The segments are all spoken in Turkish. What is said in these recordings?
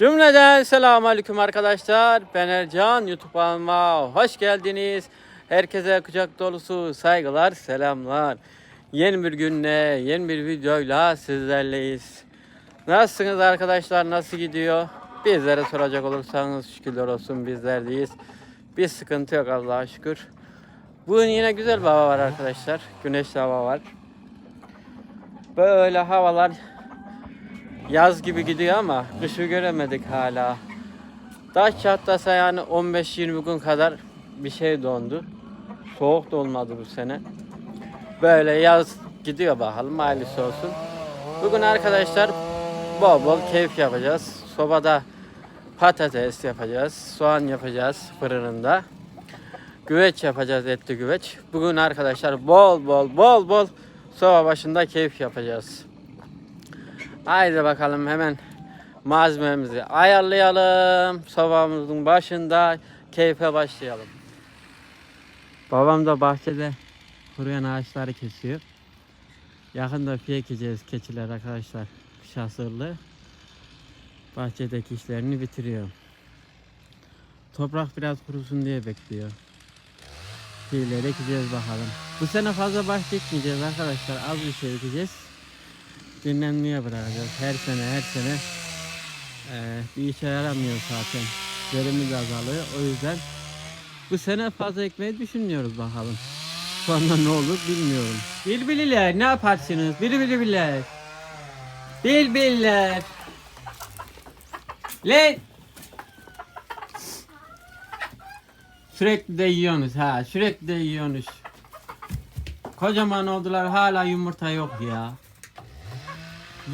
Cümleden selamun aleyküm arkadaşlar. Ben Ercan. YouTube kanalıma hoş geldiniz. Herkese kucak dolusu saygılar, selamlar. Yeni bir günle, yeni bir videoyla sizlerleyiz. Nasılsınız arkadaşlar? Nasıl gidiyor? Bizlere soracak olursanız şükürler olsun bizlerdeyiz. Bir sıkıntı yok Allah'a şükür. Bugün yine güzel bir hava var arkadaşlar. Güneşli hava var. Böyle havalar yaz gibi gidiyor ama kışı göremedik hala. Taş çatlasa yani 15-20 gün kadar bir şey dondu. Soğuk da olmadı bu sene. Böyle yaz gidiyor bakalım hayırlısı olsun. Bugün arkadaşlar bol bol keyif yapacağız. Sobada patates yapacağız. Soğan yapacağız fırınında. Güveç yapacağız etli güveç. Bugün arkadaşlar bol bol bol bol soba başında keyif yapacağız. Haydi bakalım hemen malzememizi ayarlayalım. Sobamızın başında keyfe başlayalım. Babam da bahçede kuruyan ağaçları kesiyor. Yakında fiye ekeceğiz keçiler arkadaşlar. Kış hasırlı. Bahçedeki işlerini bitiriyor. Toprak biraz kurusun diye bekliyor. Fiyeleri ekeceğiz bakalım. Bu sene fazla bahçe ekmeyeceğiz arkadaşlar. Az bir şey ekeceğiz dinlenmeye bırakacağız. Her sene her sene eee, bir işe yaramıyor zaten. Verimiz azalıyor. O yüzden bu sene fazla ekmeği düşünmüyoruz bakalım. Sonra ne olur bilmiyorum. Bilbililer ne yaparsınız? Bilbililer. Bilbililer. Lan. Sürekli de yiyorsunuz ha. Sürekli de yiyorsunuz. Kocaman oldular hala yumurta yok ya.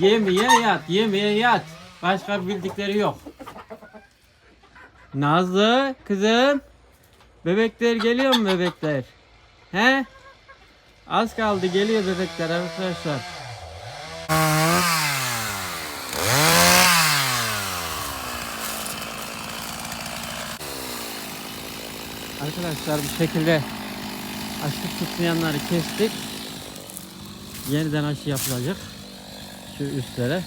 Yemeye yat, yemeye yat. Başka bildikleri yok. Nazlı, kızım. Bebekler geliyor mu bebekler? He? Az kaldı geliyor bebekler arkadaşlar. Arkadaşlar bu şekilde aşı tutmayanları kestik. Yeniden aşı yapılacak şu üstlere.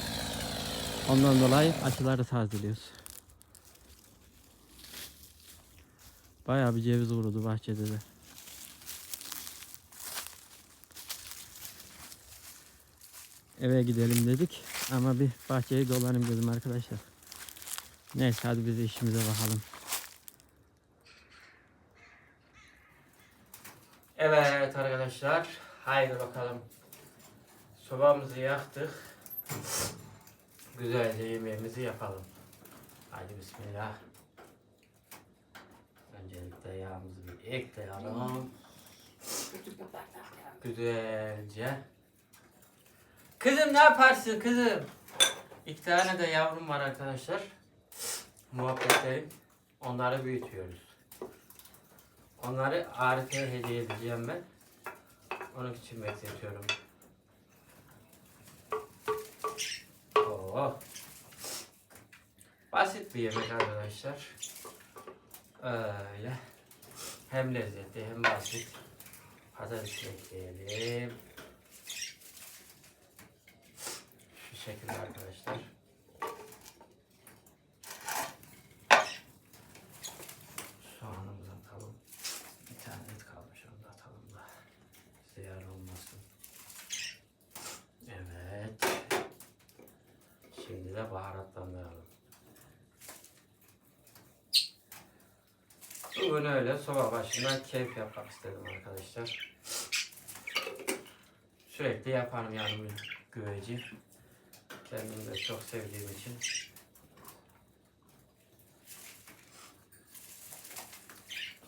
Ondan dolayı açıları tazeliyoruz. Bayağı bir ceviz kurudu bahçede de. Eve gidelim dedik ama bir bahçeyi dolanayım dedim arkadaşlar. Neyse hadi biz işimize bakalım. Evet arkadaşlar haydi bakalım. Sobamızı yaktık. Güzelce yemeğimizi yapalım. Hadi bismillah. Öncelikle yağımızı bir ekleyelim. Güzelce. Kızım ne yaparsın kızım? İki tane de yavrum var arkadaşlar. Muhabbetlerim. Onları büyütüyoruz. Onları Arife'ye hediye edeceğim ben. Onun için bekletiyorum. Oo. Basit bir yemek arkadaşlar. Öyle. Hem lezzetli hem basit. Patates ekleyelim. Şu şekilde arkadaşlar. Şimdi de baharatlandıralım. Bugün öyle soba başında keyif yapmak istedim arkadaşlar. Sürekli yaparım bu güveci. Kendim de çok sevdiğim için.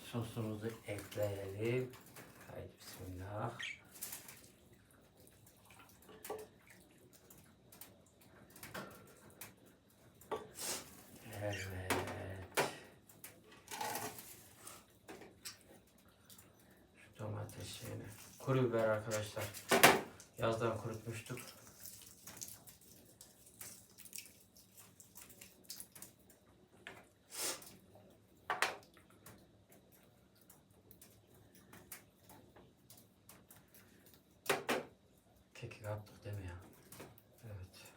Sosumuzu ekleyelim. Haydi bismillah. Arkadaşlar. Yazdan kurutmuştuk. Kekik attık değil mi ya? Evet.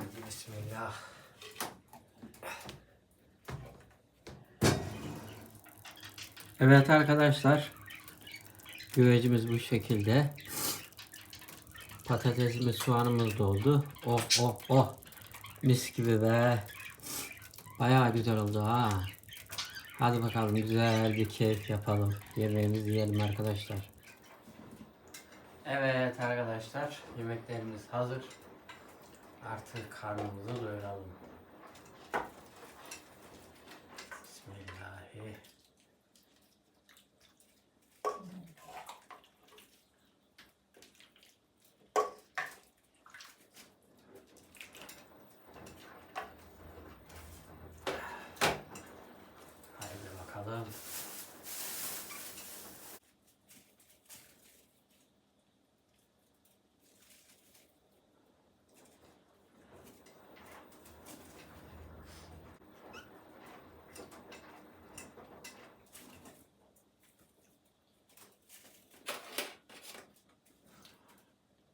attık. Bismillah. Evet arkadaşlar. Güvecimiz bu şekilde. Patatesimiz, soğanımız doldu. Oh oh oh. Mis gibi be. Bayağı güzel oldu ha. Hadi bakalım güzel bir keyif yapalım. Yemeğimizi yiyelim arkadaşlar. Evet arkadaşlar yemeklerimiz hazır. Artık karnımızı doyuralım. Bismillahirrahmanirrahim. Haydi bakalım.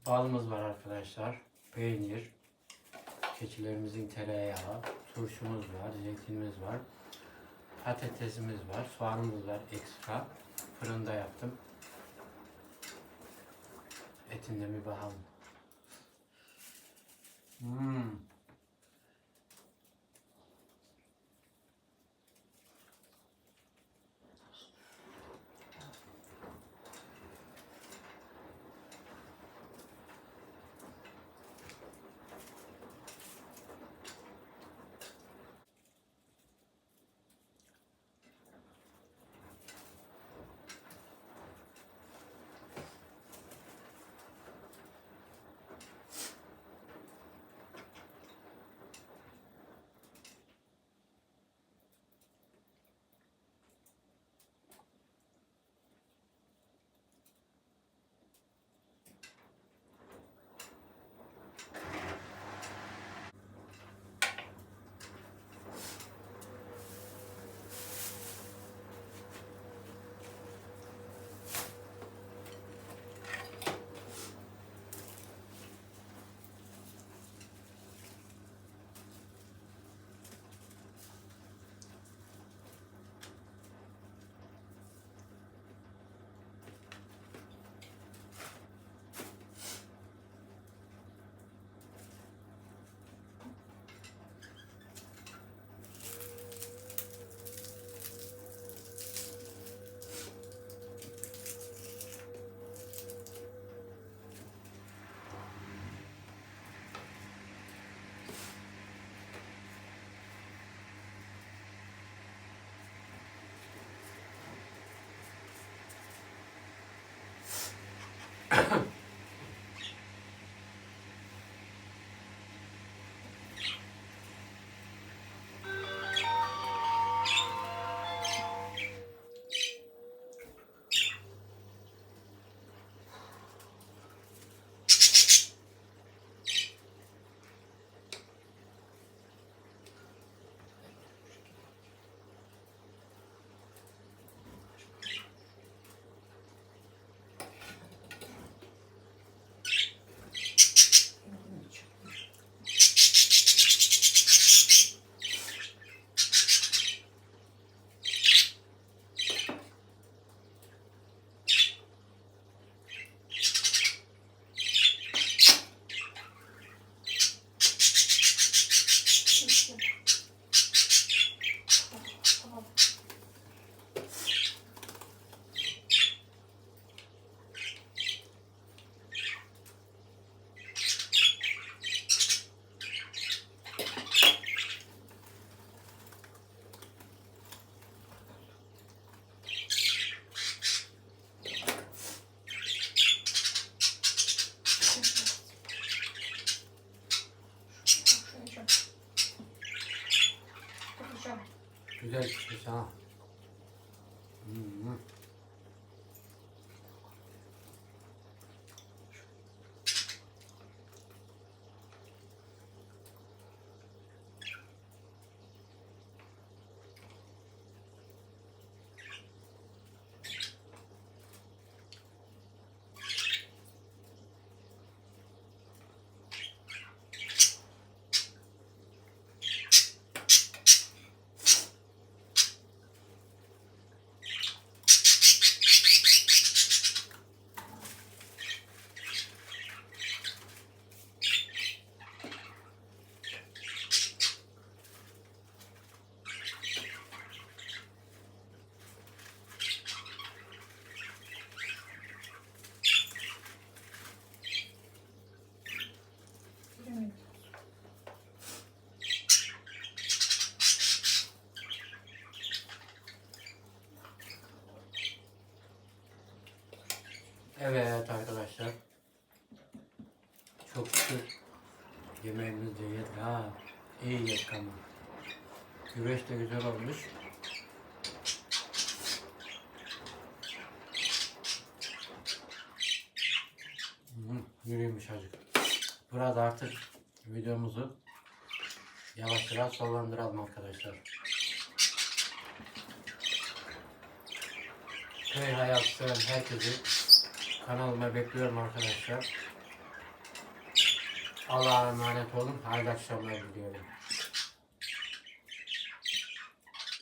Balımız var arkadaşlar. Peynir. Keçilerimizin tereyağı. Turşumuz var. Zeytinimiz var. Patatesimiz var. Soğanımız var ekstra. Fırında yaptım. Etinde bir bakalım. Hmm. Güzel pişmiş ha. Hmm. Evet arkadaşlar. Çok şükür yemeğimizi de yedik ha. İyi yedik. Güveç de güzel olmuş. Hı, Yürüymüş acık. Burada artık videomuzu yavaş yavaş sonlandıralım arkadaşlar. Köy hayatı seven herkesi kanalıma bekliyorum arkadaşlar. Allah'a emanet olun. Hayırlı akşamlar diliyorum.